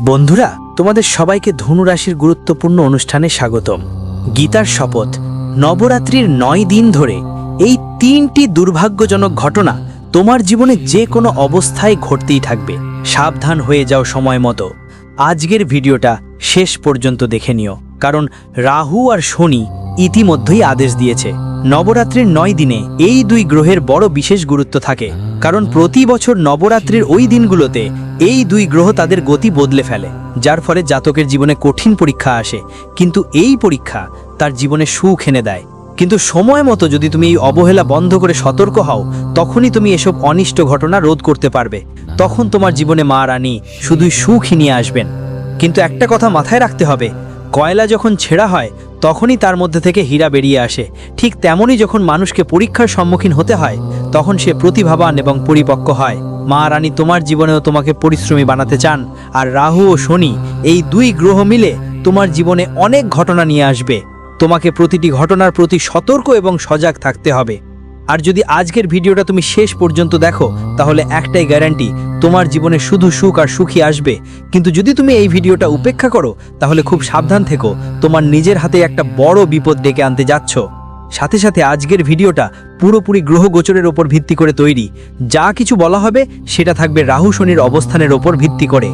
বন্ধুরা, তোমাদের সবাইকে ধনুরাশির গুরুত্বপূর্ণ অনুষ্ঠানে স্বাগতম। গীতার শপথ, নবরাত্রির নয় দিন ধরে এই তিনটি দুর্ভাগ্যজনক ঘটনা তোমার জীবনে যে কোনো অবস্থায় ঘটতেই থাকবে। সাবধান হয়ে যাও সময় মতো। আজকের ভিডিওটা শেষ পর্যন্ত দেখে নিও, কারণ রাহু আর শনি ইতিমধ্যেই আদেশ দিয়েছে। নবরাত্রির নয় দিনে এই দুই গ্রহের বড় বিশেষ গুরুত্ব থাকে, কারণ প্রতি বছর নবরাত্রির ওই দিনগুলোতে এই দুই গ্রহ তাদের গতি বদলে ফেলে, যার ফলে জাতকের জীবনে কঠিন পরীক্ষা আসে, কিন্তু এই পরীক্ষা তার জীবনে সুখ এনে দেয়। কিন্তু সময় মতো যদি তুমি এই অবহেলা বন্ধ করে সতর্ক হও, তখনই তুমি এসব অনিষ্ট ঘটনা রোধ করতে পারবে। তখন তোমার জীবনে মা রানী শুধুই সুখই নিয়ে আসবেন। কিন্তু একটা কথা মাথায় রাখতে হবে, কয়লা যখন ছেঁড়া হয় তখনই তার মধ্যে থেকে হীরা বেরিয়ে আসে। ঠিক তেমনই যখন মানুষকে পরীক্ষার সম্মুখীন হতে হয়, তখন সে প্রতিভাবান এবং পরিপক্ক হয়। মা রানী তোমার জীবনেও তোমাকে পরিশ্রমী বানাতে চান, আর রাহু ও শনি এই দুই গ্রহ মিলে তোমার জীবনে অনেক ঘটনা নিয়ে আসবে। তোমাকে প্রতিটি ঘটনার প্রতি সতর্ক এবং সজাগ থাকতে হবে। আর যদি আজকের ভিডিওটা তুমি শেষ পর্যন্ত দেখো, তাহলে একটাই গ্যারান্টি তোমার জীবনে শুধু সুখ আর সুখী আসবে। কিন্তু যদি তুমি এই ভিডিওটা উপেক্ষা করো, তাহলে খুব সাবধান থেকো, তোমার নিজের হাতে একটা বড় বিপদ ডেকে আনতে যাচ্ছ। সাথে সাথে আজকের ভিডিওটা পুরোপুরি গ্রহ গোচরের ওপর ভিত্তি করে তৈরি। যা কিছু বলা হবে, সেটা থাকবে রাহু শনির অবস্থানের ওপর ভিত্তি করে।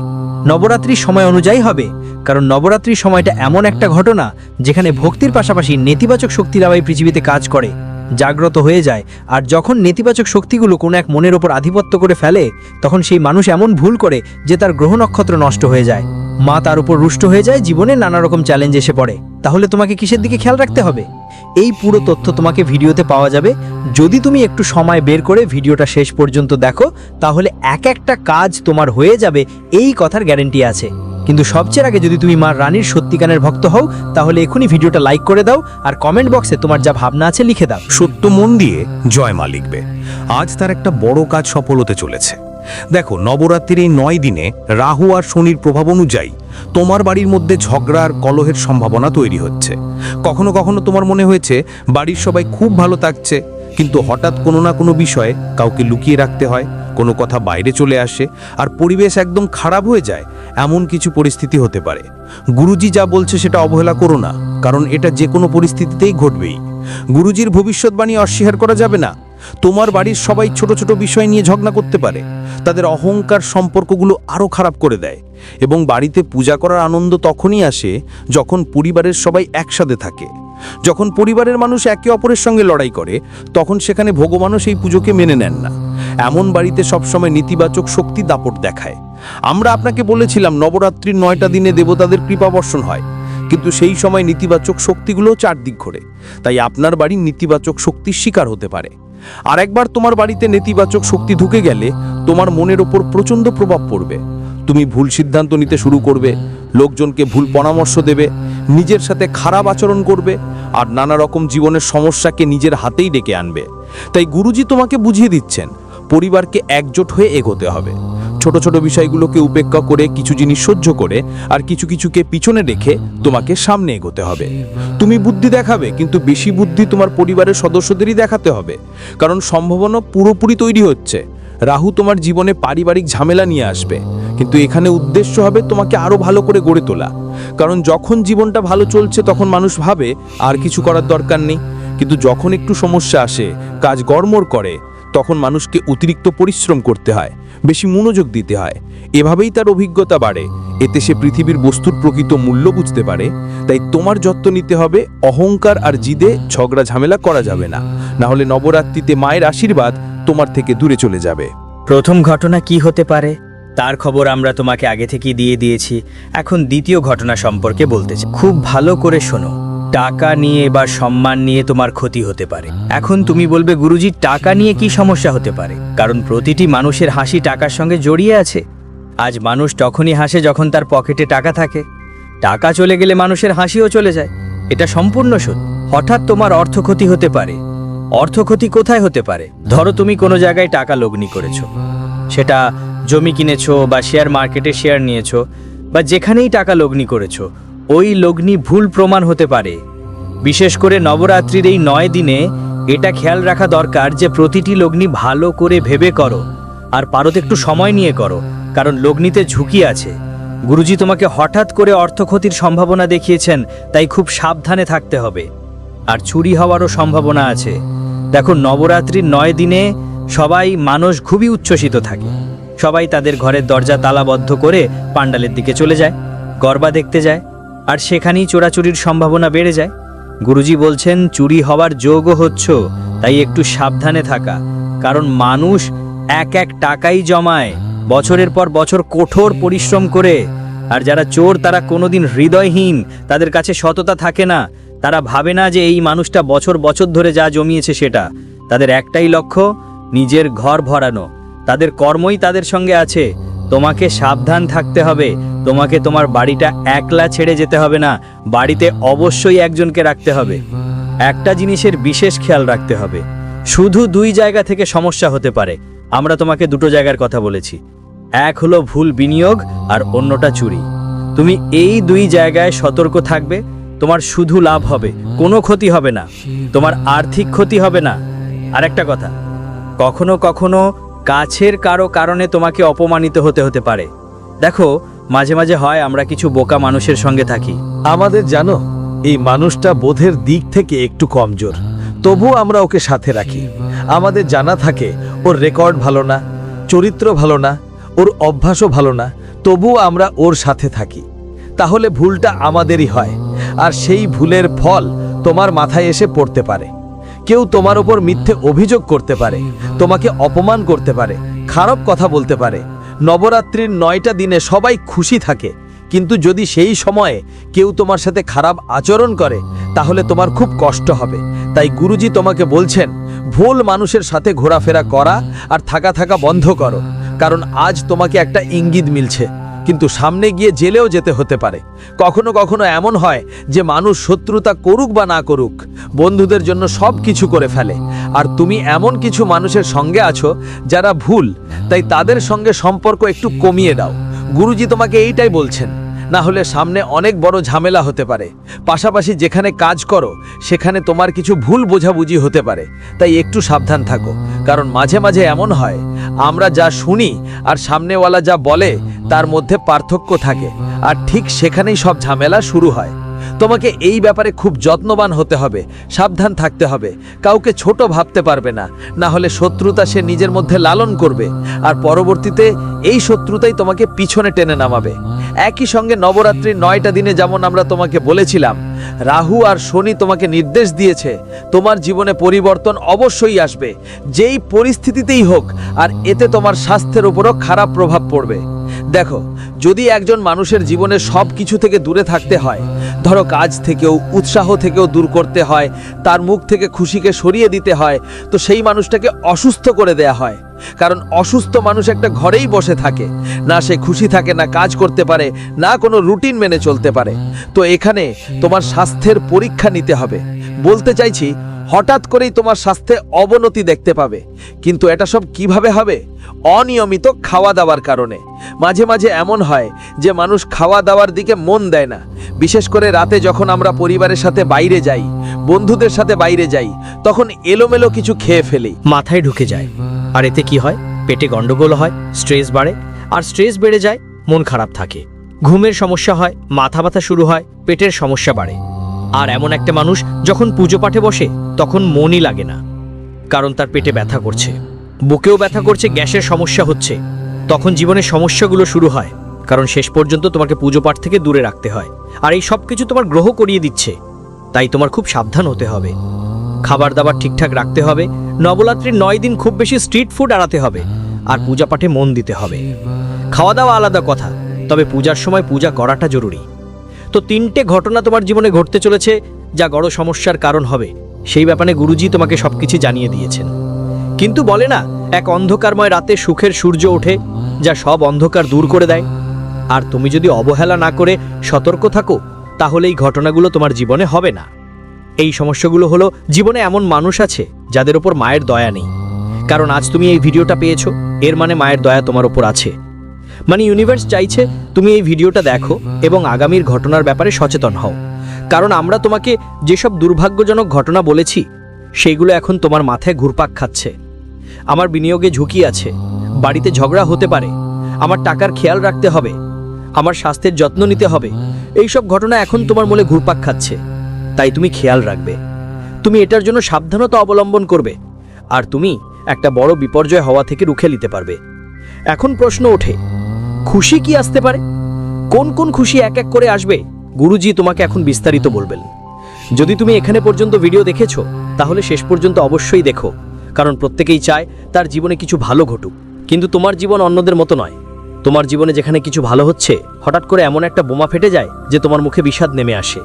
নবরাত্রির সময় অনুযায়ী হবে, কারণ নবরাত্রির সময়টা এমন একটা ঘটনা, যেখানে ভক্তির পাশাপাশি নেতিবাচক শক্তিরাও এই পৃথিবীতে কাজ করে। জাগ্রত হয়ে যায়। আর যখন নেতিবাচক শক্তিগুলো কোনো এক মনের ওপর আধিপত্য করে ফেলে, তখন সেই মানুষ এমন ভুল করে যে তার গ্রহ নক্ষত্র নষ্ট হয়ে যায়। মা তার উপর রুষ্ট হয়ে যায়, জীবনে নানা রকম চ্যালেঞ্জ এসে পড়ে। তাহলে তোমাকে কিসের দিকে খেয়াল রাখতে হবে? এই পুরো তথ্য তোমাকে ভিডিওতে পাওয়া যাবে। যদি তুমি একটু সময় বের করে ভিডিওটা শেষ পর্যন্ত দেখো, তাহলে এক একটা কাজ তোমার হয়ে যাবে, এই কথার গ্যারেন্টি আছে। কিন্তু সবচেয়ে আগে যদি তুমি মার রানীর সত্যিকানের ভক্ত হও, তাহলে এখনই ভিডিওটা লাইক করে দাও আর কমেন্ট বক্সে তোমার যা ভাবনা আছে লিখে দাও। সত্য মন দিয়ে জয় মা লিখবে। আজ তার একটা বড় কাজ সফল হতে চলেছে। দেখো, নবরাত্রির এই নয় দিনে রাহু আর শনির প্রভাব অনুযায়ী তোমার বাড়ির মধ্যে ঝগড়া আর কলহের সম্ভাবনা তৈরি হচ্ছে। কখনো কখনো তোমার মনে হয়েছে, বাড়ির সবাই খুব ভালো থাকছে কিন্তু হঠাৎ কোনো না কোনো বিষয়ে কাউকে লুকিয়ে রাখতে হয়, কোনো কথা বাইরে চলে আসে, আর পরিবেশ একদম খারাপ হয়ে যায়, এমন কিছু পরিস্থিতি হতে পারে। গুরুজি যা বলছে সেটা অবহেলা করো না, কারণ এটা যে কোনো পরিস্থিতিতেই ঘটবেই। গুরুজির ভবিষ্যৎবাণী অস্বীকার করা যাবে না। তোমার বাড়ির সবাই ছোট ছোট বিষয় নিয়ে ঝগড়া করতে পারে, তাদের অহংকার সম্পর্কগুলো আরও খারাপ করে দেয়, এবং বাড়িতে পূজা করার আনন্দ তখনই আসে যখন পরিবারের সবাই একসাথে থাকে। যখন পরিবারের মানুষ একে অপরের সঙ্গে লড়াই করে, তখন সেখানে ভগবানও সেই পুজোকে মেনে নেন না। এমন বাড়িতে সবসময় নেতিবাচক শক্তি দাপট দেখায়। আমরা আপনাকে বলেছিলাম, নবরাত্রির নয়টা দিনে দেবতাদের কৃপা বর্ষণ হয়। কিন্তু সেই সময় নেতিবাচক শক্তিগুলো চারদিক ঘোরে। তাই আপনার বাড়ি নেতিবাচক শক্তির শিকার হতে পারে। আর একবার তোমার বাড়িতে নেতিবাচক শক্তি ঢুকে গেলে তোমার মনের ওপর প্রচণ্ড প্রভাব পড়বে। তুমি ভুল সিদ্ধান্ত নিতে শুরু করবে, লোকজনকে ভুল পরামর্শ দেবে নিজের সাথে খারাপ আচরণ করবে আর নানা রকম জীবনের সমস্যাকে নিজের হাতেই ডেকে আনবে। তাই গুরুজি তোমাকে বুঝিয়ে দিচ্ছেন, পরিবারকে একজোট হয়ে এগোতে হবে। ছোট ছোট বিষয়গুলোকে উপেক্ষা করে, কিছু জিনিস সহ্য করে আর কিছু কিছুকে পিছনে রেখে তোমাকে সামনে এগোতে হবে। তুমি বুদ্ধি দেখাবে, কিন্তু বেশি বুদ্ধি তোমার পরিবারের সদস্যদেরই দেখাতে হবে। কারণ সম্ভাবনা পুরোপুরি তৈরি হচ্ছে। রাহু তোমার জীবনে পারিবারিক ঝামেলা নিয়ে আসবে, কিন্তু এখানে উদ্দেশ্য হবে তোমাকে আরও ভালো করে গড়ে তোলা। কারণ যখন জীবনটা ভালো চলছে তখন মানুষ ভাবে, আর কিছু করার দরকার নেই। কিন্তু যখন একটু সমস্যা আসে, কাজ গড়মড় করে, তখন মানুষকে অতিরিক্ত পরিশ্রম করতে হয়, বেশি মনোযোগ দিতে হয়। এভাবেই তার অভিজ্ঞতা বাড়ে। এতে সে পৃথিবীর বস্তুর প্রকৃত মূল্য বুঝতে পারে। তাই তোমার যত্ন নিতে হবে, অহংকার আর জিদে ঝগড়া ঝামেলা করা যাবে না। না হলে নবরাত্রিতে মায়ের আশীর্বাদ তোমার থেকে দূরে চলে যাবে। প্রথম ঘটনা কি হতে পারে? তার খবর আমরা তোমাকে আগে থেকেই দিয়ে দিয়েছি। এখন দ্বিতীয় ঘটনা সম্পর্কে বলতে চাই। খুব ভালো করে শোনো। টাকা নিয়ে বা সম্মান নিয়ে তোমার ক্ষতি হতে পারে। এখন তুমি বলবে, গুরুজি, টাকা নিয়ে কি সমস্যা হতে পারে? কারণ প্রতিটি মানুষের হাসি টাকার সঙ্গে জড়িয়ে আছে। আজ মানুষ তখনই হাসে যখন তার পকেটে টাকা থাকে। টাকা চলে গেলে মানুষের হাসিও চলে যায়। এটা সম্পূর্ণ সত্য। হঠাৎ তোমার অর্থ ক্ষতি হতে পারে। অর্থ ক্ষতি কোথায় হতে পারে? ধরো তুমি কোনো জায়গায় টাকা লগ্নি করেছ। সেটা জমি কিনেছো বা শেয়ার মার্কেটে শেয়ার নিয়েছো বা যেখানেই টাকা লগ্নি করেছ, ওই লগ্নি ভুল প্রমাণ হতে পারে। বিশেষ করে নবরাত্রির এই নয় দিনে এটা খেয়াল রাখা দরকার যে প্রতিটি লগ্নি ভালো করে ভেবে করো আর পারত একটু সময় নিয়ে করো, কারণ লগ্নিতে ঝুঁকি আছে। গুরুজি তোমাকে হঠাৎ করে অর্থক্ষতির সম্ভাবনা দেখিয়েছেন, তাই খুব সাবধানে থাকতে হবে। আর চুরি হওয়ারও সম্ভাবনা আছে। দেখো, নবরাত্রির নয় দিনে সবাই মানুষ খুবই উচ্ছ্বসিত থাকে। সবাই তাদের ঘরের দরজা তালাবদ্ধ করে পাণ্ডালের দিকে চলে যায়, গরবা দেখতে যায়, আর সেখানেই চোরাচুরির সম্ভাবনা বেড়ে যায়। গুরুজি বলছেন, চুরি হওয়ার যোগও হচ্ছ, তাই একটু সাবধানে থাকা, কারণ মানুষ এক এক টাকাই জমায়, বছরের পর বছর কঠোর পরিশ্রম করে, আর যারা চোর তারা কোনোদিন হৃদয়হীন, তাদের কাছে সততা থাকে না, তারা ভাবে না যে এই মানুষটা বছর বছর ধরে যা জমিয়েছে সেটা, তাদের একটাই লক্ষ্য, নিজের ঘর ভরানো। তাদের কর্মই তাদের সঙ্গে আছে। তোমাকে সাবধান থাকতে হবে। তোমাকে তোমার বাড়িটা একলা ছেড়ে যেতে হবে না। বাড়িতে অবশ্যই একজনকে রাখতে হবে। একটা জিনিসের বিশেষ খেয়াল রাখতে হবে। শুধু দুই জায়গা থেকে সমস্যা হতে পারে। আমরা তোমাকে দুটো জায়গার কথা বলেছি। এক হলো ভুল বিনিয়োগ আর অন্যটা চুরি। তুমি এই দুই জায়গায় সতর্ক থাকবে। তোমার শুধু লাভ হবে। কোনো ক্ষতি হবে না। তোমার আর্থিক ক্ষতি হবে না। আর একটা কথা। কখনো কখনো কাছের কারও কারণে তোমাকে অপমানিত হতে হতে পারে। দেখো, মাঝে মাঝে হয় আমরা কিছু বোকা মানুষের সঙ্গে থাকি। আমাদের জানো, এই মানুষটা বোধের দিক থেকে একটু কমজোর। তবু আমরা ওকে সাথে রাখি। আমাদের জানা থাকে, ওর রেকর্ড ভালো না, চরিত্র ভালো না, ওর অভ্যাসও ভালো না, তবুও আমরা ওর সাথে থাকি। তাহলে ভুলটা আমাদেরই হয়, আর সেই ভুলের ফল তোমার মাথায় এসে পড়তে পারে। কেউ তোমার ওপর মিথ্যে অভিযোগ করতে পারে, তোমাকে অপমান করতে পারে, খারাপ কথা বলতে পারে। নবরাত্রির নয়টা দিনে সবাই খুশি থাকে, কিন্তু যদি সেই সময়ে কেউ তোমার সাথে খারাপ আচরণ করে, তাহলে তোমার খুব কষ্ট হবে। তাই গুরুজি তোমাকে বলছেন, ভুল মানুষের সাথে ঘোরাফেরা করা আর থাকা থাকা বন্ধ করো, কারণ আজ তোমাকে একটা ইঙ্গিত মিলছে। কিন্তু সামনে গিয়ে জেলেও যেতে হতে পারে। কখনো কখনো এমন হয় যে মানুষ শত্রুতা করুক বা না করুক, বন্ধুদের জন্য সব কিছু করে ফেলে। আর তুমি এমন কিছু মানুষের সঙ্গে আছো যারা ভুল, তাই তাদের সঙ্গে সম্পর্ক একটু কমিয়ে দাও। গুরুজি তোমাকে এইটাই বলছেন, না হলে সামনে অনেক বড় ঝামেলা হতে পারে। পাশাপাশি যেখানে কাজ করো, সেখানে তোমার কিছু ভুল বোঝাবুঝি হতে পারে। তাই একটু সাবধান থাকো, কারণ মাঝে মাঝে এমন হয়, আমরা যা শুনি আর সামনেওয়ালা যা বলে তার মধ্যে পার্থক্য থাকে। আর ঠিক সেখানেই সব ঝামেলা শুরু হয়। তোমাকে এই ব্যাপারে খুব যত্নবান হতে হবে, সাবধান থাকতে হবে। কাউকে ছোট ভাবতে পারবে না না হলে শত্রুতা সে নিজের মধ্যে লালন করবে। আর পরবর্তীতে এই শত্রুতাই তোমাকে পিছনে টেনে নামাবে। একই সঙ্গে নবরাত্রির নয়টা দিনে যেমন আমরা তোমাকে বলেছিলাম, রাহু আর শনি তোমাকে নির্দেশ দিয়েছে, তোমার জীবনে পরিবর্তন অবশ্যই আসবে। যেই পরিস্থিতিতেই হোক, আর এতে তোমার স্বাস্থ্যের উপরও খারাপ প্রভাব পড়বে। দেখো, যদি একজন মানুষের জীবনে সব কিছু থেকে দূরে থাকতে হয়, ধরো কাজ থেকেও, উৎসাহ থেকেও দূর করতে হয়, তার মুখ থেকে খুশিকে সরিয়ে দিতে হয়, তো সেই মানুষটাকে অসুস্থ করে দেয়া হয়। কারণ অসুস্থ মানুষ একটা ঘরেই বসে থাকে, না সে খুশি থাকে, না কাজ করতে পারে, না কোনো রুটিন মেনে চলতে পারে। তো এখানে তোমার স্বাস্থ্যের পরীক্ষা নিতে হবে। বলতে চাইছি হঠাৎ করেই তোমার স্বাস্থ্যে অবনতি দেখতে পাবে। কিন্তু এটা সব কীভাবে হবে? অনিয়মিত খাওয়া দাওয়ার কারণে। মাঝে মাঝে এমন হয় যে মানুষ খাওয়া দাওয়ার দিকে মন দেয় না। বিশেষ করে রাতে যখন আমরা পরিবারের সাথে বাইরে যাই, বন্ধুদের সাথে বাইরে যাই, তখন এলোমেলো কিছু খেয়ে ফেলি। মাথায় ঢুকে যায়। আর এতে কি হয়? পেটে গন্ডগোল হয়, স্ট্রেস বাড়ে, আর স্ট্রেস বেড়ে যায়, মন খারাপ থাকে। ঘুমের সমস্যা হয়, মাথা ব্যথা শুরু হয়, পেটের সমস্যা বাড়ে। আর এমন একটা মানুষ যখন পুজো পাঠে বসে, তখন মনই লাগে না, কারণ তার পেটে ব্যথা করছে। বুকেও ব্যথা করছে, গ্যাসের সমস্যা হচ্ছে। তখন জীবনের সমস্যাগুলো শুরু হয়, কারণ শেষ পর্যন্ত তোমাকে পুজো পাঠ থেকে দূরে রাখতে হয়। আর এই সব কিছু তোমার গ্রহ করিয়ে দিচ্ছে। তাই তোমার খুব সাবধান হতে হবে। খাবার দাবার ঠিকঠাক রাখতে হবে। নবরাত্রির নয় দিন খুব বেশি স্ট্রিট ফুড আড়াতে হবে। আর পূজা পাঠে মন দিতে হবে। খাওয়া দাওয়া আলাদা কথা, তবে পূজার সময় পূজা করাটা জরুরি। তো তিনটে ঘটনা তোমার জীবনে ঘটতে চলেছে, যা বড় সমস্যার কারণ হবে। সেই ব্যাপারে গুরুজি তোমাকে সবকিছু জানিয়ে দিয়েছেন। কিন্তু বলে না, এক অন্ধকারময় রাতে সুখের সূর্য ওঠে, যা সব অন্ধকার দূর করে দেয়। আর তুমি যদি অবহেলা না করে সতর্ক থাকো, তাহলে এই ঘটনাগুলো তোমার জীবনে হবে না। এই সমস্যাগুলো হলো, জীবনে এমন মানুষ আছে, যাদের ওপর মায়ের দয়া নেই। কারণ আজ তুমি এই ভিডিওটা পেয়েছ, এর মানে মায়ের দয়া তোমার ওপর আছে। মানে ইউনিভার্স চাইছে তুমি এই ভিডিওটা দেখো এবং আগামীর ঘটনার ব্যাপারে সচেতন হও। কারণ আমরা তোমাকে যেসব দুর্ভাগ্যজনক ঘটনা বলেছি সেইগুলো এখন তোমার মাথায় ঘুরপাক খাচ্ছে। আমার বিনিয়োগে ঝুঁকি আছে, বাড়িতে ঝগড়া হতে পারে, আমার টাকার খেয়াল রাখতে হবে, আমার স্বাস্থ্যের যত্ন নিতে হবে, এইসব ঘটনা এখন তোমার মনে ঘুরপাক খাচ্ছে। তাই তুমি খেয়াল রাখবে। তুমি এটার জন্য সাবধানতা অবলম্বন করবে, আর তুমি একটা বড় বিপর্যয় হওয়া থেকে রুখে নিতে পারবে। এখন প্রশ্ন ওঠে খুশি কি আসতে পারে? কোন কোন খুশি এক এক করে আসবে? গুরুজি তোমাকে এখন বিস্তারিত বলবেন। যদি তুমি এখানে পর্যন্ত ভিডিও দেখেছ, তাহলে শেষ পর্যন্ত অবশ্যই দেখো, কারণ প্রত্যেকেই চায় তার জীবনে কিছু ভালো ঘটুক। কিন্তু তোমার জীবন অন্যদের মতো নয়। তোমার জীবনে যেখানে কিছু ভালো হচ্ছে, হঠাৎ করে এমন একটা বোমা ফেটে যায় যে তোমার মুখে বিষাদ নেমে আসে।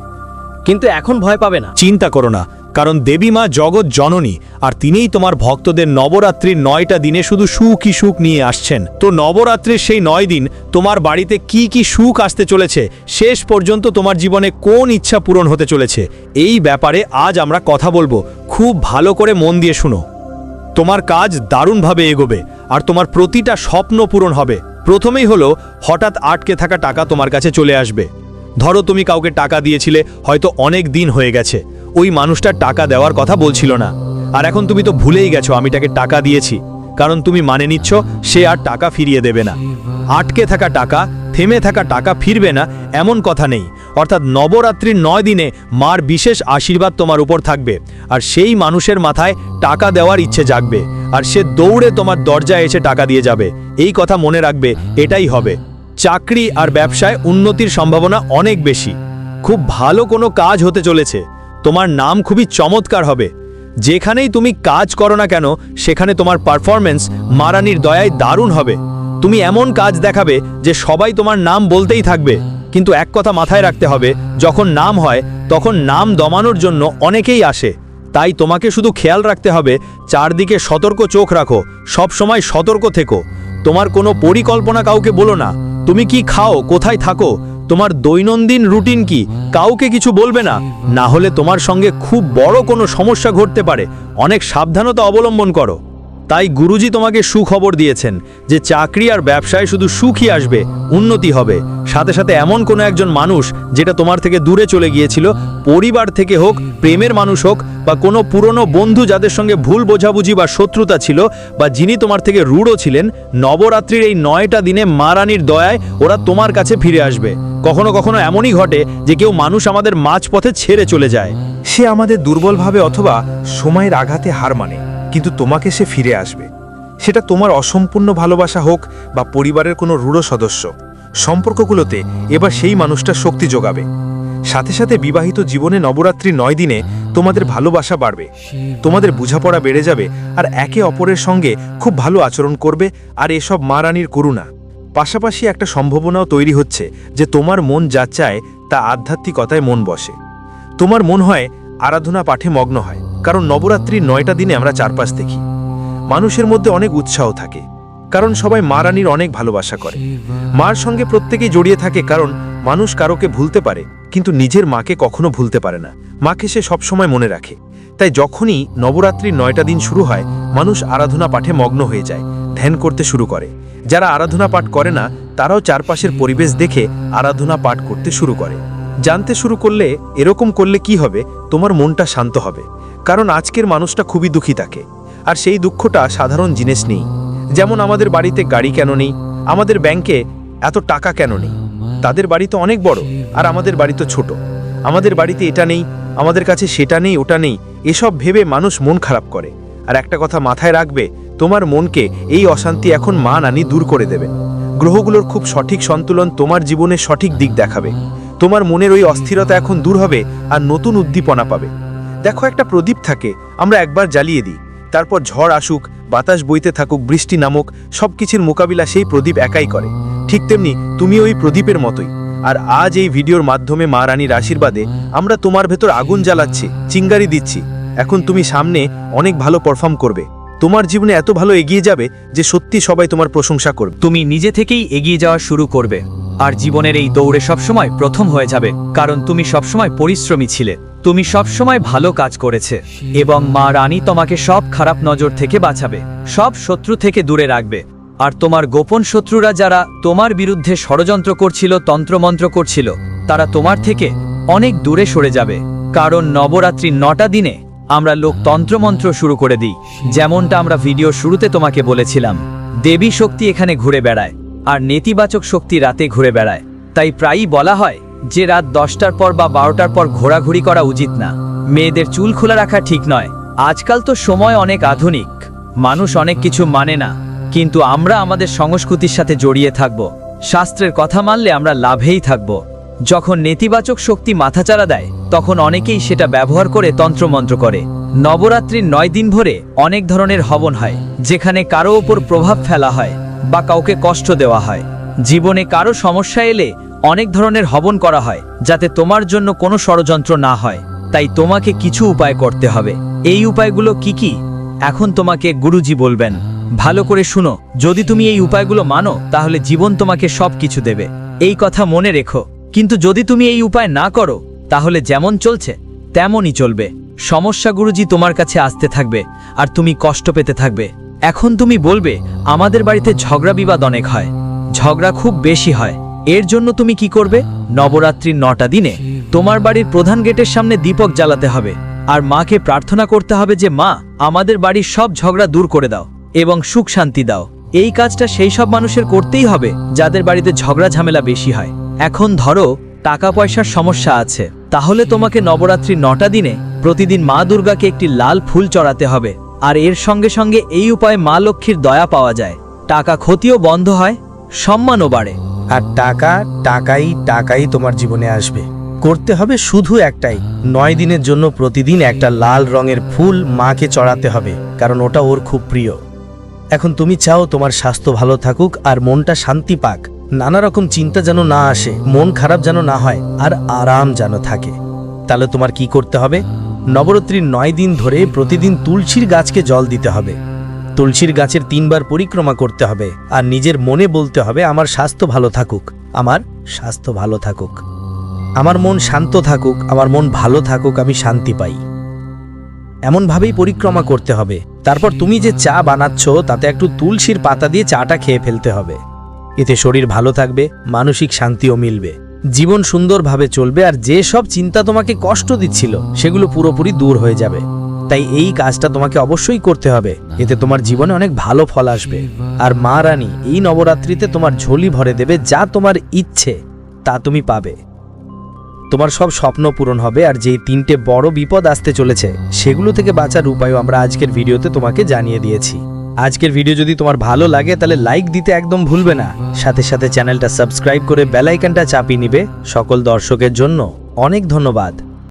কিন্তু এখন ভয় পাবে না। চিন্তা করো না। কারণ দেবী মা জগৎ জননী, আর তিনিই তোমার ভক্তদের নবরাত্রির নয়টা দিনে শুধু সুখই সুখ নিয়ে আসছেন। তো নবরাত্রির সেই নয় দিন তোমার বাড়িতে কি কি সুখ আসতে চলেছে, শেষ পর্যন্ত তোমার জীবনে কোন ইচ্ছা পূরণ হতে চলেছে, এই ব্যাপারে আজ আমরা কথা বলব। খুব ভালো করে মন দিয়ে শুনো। তোমার কাজ দারুণভাবে এগোবে, আর তোমার প্রতিটা স্বপ্ন পূরণ হবে। প্রথমেই হলো, হঠাৎ আটকে থাকা টাকা তোমার কাছে চলে আসবে। ধরো তুমি কাউকে টাকা দিয়েছিলে, হয়তো অনেক দিন হয়ে গেছে। ওই মানুষটার টাকা দেওয়ার কথা বলছিল না। আর এখন তুমি তো ভুলেই গেছো আমি তাকে টাকা দিয়েছি। কারণ তুমি মানে নিচ্ছ, সে আর টাকা ফিরিয়ে দেবে না। আটকে থাকা টাকা, থেমে থাকা টাকা ফিরবে না, এমন কথা নেই। অর্থাৎ নবরাত্রির নয় দিনে মার বিশেষ আশীর্বাদ তোমার উপর থাকবে। আর সেই মানুষের মাথায় টাকা দেওয়ার ইচ্ছে জাগবে। আর সে দৌড়ে তোমার দরজায় এসে টাকা দিয়ে যাবে। এই কথা মনে রাখবে, এটাই হবে। চাকরি আর ব্যবসায় উন্নতির সম্ভাবনা অনেক বেশি। খুব ভালো কোনো কাজ হতে চলেছে। তোমার নাম খুবই চমৎকার হবে। যেখানেই তুমি কাজ করো না কেন, সেখানে তোমার পারফরমেন্স মারানির দয়ায় দারুণ হবে। তুমি এমন কাজ দেখাবে যে সবাই তোমার নাম বলতেই থাকবে। কিন্তু এক কথা মাথায় রাখতে হবে, যখন নাম হয়, তখন নাম দমানোর জন্য অনেকেই আসে। তাই তোমাকে শুধু খেয়াল রাখতে হবে, চারদিকে সতর্ক চোখ রাখো সব সময় সতর্ক থেকো। তোমার কোনো পরিকল্পনা কাউকে বলো না। তুমি কি খাও, কোথায় থাকো তোমার দৈনন্দিন রুটিন কি? কাউকে কিছু বলবে না? না হলে তোমার সঙ্গে খুব বড় কোনো সমস্যা ঘটতে পারে। অনেক সাবধানতা অবলম্বন করো। তাই গুরুজি তোমাকে সুখবর দিয়েছেন যে চাকরি আর ব্যবসায় শুধু সুখই আসবে, উন্নতি হবে। সাথে সাথে এমন কোনো একজন মানুষ যেটা তোমার থেকে দূরে চলে গিয়েছিল, পরিবার থেকে হোক, প্রেমের মানুষ হোক, বা কোনো পুরনো বন্ধু যাদের সঙ্গে ভুল বোঝাবুঝি বা শত্রুতা ছিল, বা যিনি তোমার থেকে রূঢ় ছিলেন, নবরাত্রির এই নয়টা দিনে মা রানীর দয়ায় ওরা তোমার কাছে ফিরে আসবে। কখনো কখনো এমনই ঘটে যে কেউ মানুষ আমাদের মাঝপথে ছেড়ে চলে যায়। সে আমাদের দুর্বলভাবে অথবা সময়ের আঘাতে হার মানে। কিন্তু তোমাকে সে ফিরে আসবে। সেটা তোমার অসম্পূর্ণ ভালোবাসা হোক বা পরিবারের কোনো রূঢ় সদস্য, সম্পর্কগুলোতে এবার সেই মানুষটা শক্তি যোগাবে। সাথে সাথে বিবাহিত জীবনে নবরাত্রি নয় দিনে তোমাদের ভালোবাসা বাড়বে, তোমাদের বোঝাপড়া বেড়ে যাবে আর একে অপরের সঙ্গে খুব ভালো আচরণ করবে আর এসব মা রানীর করুণা। পাশাপাশি একটা সম্ভাবনাও তৈরি হচ্ছে যে তোমার মন যা চায় তা আধ্যাত্মিকতায় মন বসে। তোমার মন হয় আরাধনা পাঠে মগ্ন হয়, কারণ নবরাত্রির নয়টা দিনে আমরা চারপাশ দেখি। মানুষের মধ্যে অনেক উৎসাহ থাকে, কারণ সবাই মা রানীর অনেক ভালোবাসা করে। মার সঙ্গে প্রত্যেকেই জড়িয়ে থাকে কারণ মানুষ কারোকে ভুলতে পারে, কিন্তু নিজের মাকে কখনো ভুলতে পারে না। মাকে সে সবসময় মনে রাখে। তাই যখনই নবরাত্রির নয়টা দিন শুরু হয়, মানুষ আরাধনা পাঠে মগ্ন হয়ে যায়, ধ্যান করতে শুরু করে। যারা আরাধনা পাঠ করে না, তারাও চারপাশের পরিবেশ দেখে আরাধনা পাঠ করতে শুরু করে। জানতে শুরু করলে এরকম করলে কি হবে? তোমার মনটা শান্ত হবে। কারণ আজকের মানুষটা খুবই দুঃখী থাকে আর সেই দুঃখটা সাধারণ জিনিস নেই। যেমন আমাদের বাড়িতে গাড়ি কেন নেই? আমাদের ব্যাংকে এত টাকা কেন নেই? তাদের বাড়ি তো অনেক বড়, আর আমাদের বাড়ি তো ছোট। আমাদের বাড়িতে এটা নেই, আমাদের কাছে সেটা নেই, ওটা নেই। এসব ভেবে মানুষ মন খারাপ করে। আর একটা কথা মাথায় রাখবে, তোমার মনকে এই অশান্তি এখন মা নানি দূর করে দেবে। গ্রহগুলোর খুব সঠিক সন্তুলন তোমার জীবনে সঠিক দিক দেখাবে। তোমার মনের ওই অস্থিরতা এখন দূর হবে আর নতুন উদ্দীপনা পাবে। দেখো, একটা প্রদীপ থাকে, আমরা একবার জ্বালিয়ে দিই। তারপর ঝড় আসুক, বাতাস বইতে থাকুক, বৃষ্টি নামুক সব কিছুর মোকাবিলা সেই প্রদীপ একাই করে। ঠিক তেমনি তুমি ওই প্রদীপের মতোই। আর আজ এই ভিডিওর মাধ্যমে মা রানীর আশীর্বাদে আমরা তোমার ভেতর আগুন জ্বালাচ্ছি, চিঙ্গারি দিচ্ছি। এখন তুমি সামনে অনেক ভালো পারফর্ম করবে। তোমার জীবনে এত ভালো এগিয়ে যাবে যে সত্যি সবাই তোমার প্রশংসা করবে। তুমি নিজে থেকেই এগিয়ে যাওয়া শুরু করবে। আর জীবনের এই দৌড়ে সবসময় প্রথম হয়ে যাবে, কারণ তুমি সবসময় পরিশ্রমী ছিলে। তুমি সবসময় ভালো কাজ করেছে এবং মা রানী তোমাকে সব খারাপ নজর থেকে বাঁচাবে, সব শত্রু থেকে দূরে রাখবে। আর তোমার গোপন শত্রুরা যারা তোমার বিরুদ্ধে ষড়যন্ত্র করছিল, তন্ত্রমন্ত্র করছিল, তারা তোমার থেকে অনেক দূরে সরে যাবে। কারণ নবরাত্রি নটা দিনে আমরা লোক তন্ত্রমন্ত্র শুরু করে দিই, যেমনটা আমরা ভিডিও শুরুতে তোমাকে বলেছিলাম। দেবী শক্তি এখানে ঘুরে বেড়ায়। আর নেতিবাচক শক্তি রাতে ঘুরে বেড়ায়। তাই প্রায়ই বলা হয় যে রাত দশটার পর বা বারোটার পর ঘোরাঘুরি করা উচিত না। মেয়েদের চুল খোলা রাখা ঠিক নয়। আজকাল তো সময় অনেক আধুনিক। মানুষ অনেক কিছু মানে না। কিন্তু আমরা আমাদের সংস্কৃতির সাথে জড়িয়ে থাকব। শাস্ত্রের কথা মানলে আমরা লাভেই থাকব। যখন নেতিবাচক শক্তি মাথাচাড়া দেয়, তখন অনেকেই সেটা ব্যবহার করে তন্ত্রমন্ত্র করে। নবরাত্রির নয় দিন ভরে অনেক ধরনের হবন হয়, যেখানে কারও ওপর প্রভাব ফেলা হয়। বা কাউকে কষ্ট দেওয়া হয়। জীবনে কারও সমস্যা এলে অনেক ধরনের হবন করা হয়, যাতে তোমার জন্য কোনো ষড়যন্ত্র না হয়। তাই তোমাকে কিছু উপায় করতে হবে। এই উপায়গুলো কি কি? এখন তোমাকে গুরুজি বলবেন, ভালো করে শুনো, যদি তুমি এই উপায়গুলো মানো, তাহলে জীবন তোমাকে সব কিছু দেবে। এই কথা মনে রেখো। কিন্তু যদি তুমি এই উপায় না করো, তাহলে যেমন চলছে, তেমনই চলবে। সমস্যা গুরুজি তোমার কাছে আসতে থাকবে, আর তুমি কষ্ট পেতে থাকবে। এখন তুমি বলবে, আমাদের বাড়িতে ঝগড়া বিবাদ অনেক হয়, ঝগড়া খুব বেশি হয়। এর জন্য তুমি কি করবে? নবরাত্রির নটা দিনে তোমার বাড়ির প্রধান গেটের সামনে দীপক জ্বালাতে হবে, আর মাকে প্রার্থনা করতে হবে যে, মা, আমাদের বাড়ির সব ঝগড়া দূর করে দাও এবং সুখ শান্তি দাও। এই কাজটা সেই সব মানুষের করতেই হবে, যাদের বাড়িতে ঝগড়া ঝামেলা বেশি হয়। এখন ধরো টাকা পয়সার সমস্যা আছে। তাহলে তোমাকে নবরাত্রির নটা দিনে প্রতিদিন মা দুর্গাকে একটি লাল ফুল চড়াতে হবে। আর এর সঙ্গে সঙ্গে এই উপায়ে মা লক্ষ্মীর দয়া পাওয়া যায়। টাকা ক্ষতিও বন্ধ হয়, সম্মানও বাড়ে। আর টাকা, টাকাই টাকাই তোমার জীবনে আসবে। করতে হবে শুধু একটাই, নয় দিনের জন্য প্রতিদিন একটা লাল রঙের ফুল মাকে চড়াতে হবে, কারণ ওটা ওর খুব প্রিয়। এখন তুমি চাও তোমার স্বাস্থ্য ভালো থাকুক আর মনটা শান্তি পাক। নানা রকম চিন্তা যেন না আসে, মন খারাপ যেন না হয়, আর আরাম যেন থাকে। তাহলে তোমার কি করতে হবে? নবরাত্রির নয় দিন ধরে প্রতিদিন তুলসীর গাছকে জল দিতে হবে। তুলসীর গাছের তিনবার পরিক্রমা করতে হবে আর নিজের মনে বলতে হবে, আমার স্বাস্থ্য ভালো থাকুক, আমার স্বাস্থ্য ভালো থাকুক। আমার মন শান্ত থাকুক, আমার মন ভালো থাকুক, আমি শান্তি পাই। এমনভাবেই পরিক্রমা করতে হবে। তারপর তুমি যে চা বানাচ্ছ, তাতে একটু তুলসীর পাতা দিয়ে চাটা খেয়ে ফেলতে হবে। এতে শরীর ভালো থাকবে, মানসিক শান্তিও মিলবে। জীবন সুন্দরভাবে চলবে আর যে সব চিন্তা তোমাকে কষ্ট দিচ্ছিল, সেগুলো পুরোপুরি দূর হয়ে যাবে। তাই এই কাজটা তোমাকে অবশ্যই করতে হবে। এতে তোমার জীবনে অনেক ভালো ফল আসবে। আর মা রানী, এই নবরাত্রিতে তোমার ঝোলি ভরে দেবে যা তোমার ইচ্ছে, তা তুমি পাবে। তোমার সব স্বপ্ন পূরণ হবে আর যেই তিনটে বড় বিপদ আসতে চলেছে, সেগুলো থেকে বাঁচার উপায়ও আমরা আজকের ভিডিওতে তোমাকে জানিয়ে দিয়েছি। আজকের ভিডিও যদি তোমার ভালো লাগে, তাহলে লাইক দিতে একদম ভুলবে না। সাথে সাথে চ্যানেলটা সাবস্ক্রাইব করে বেলাইকানটা চাপিয়ে নিবে সকল দর্শকের জন্য। অনেক ধন্যবাদ।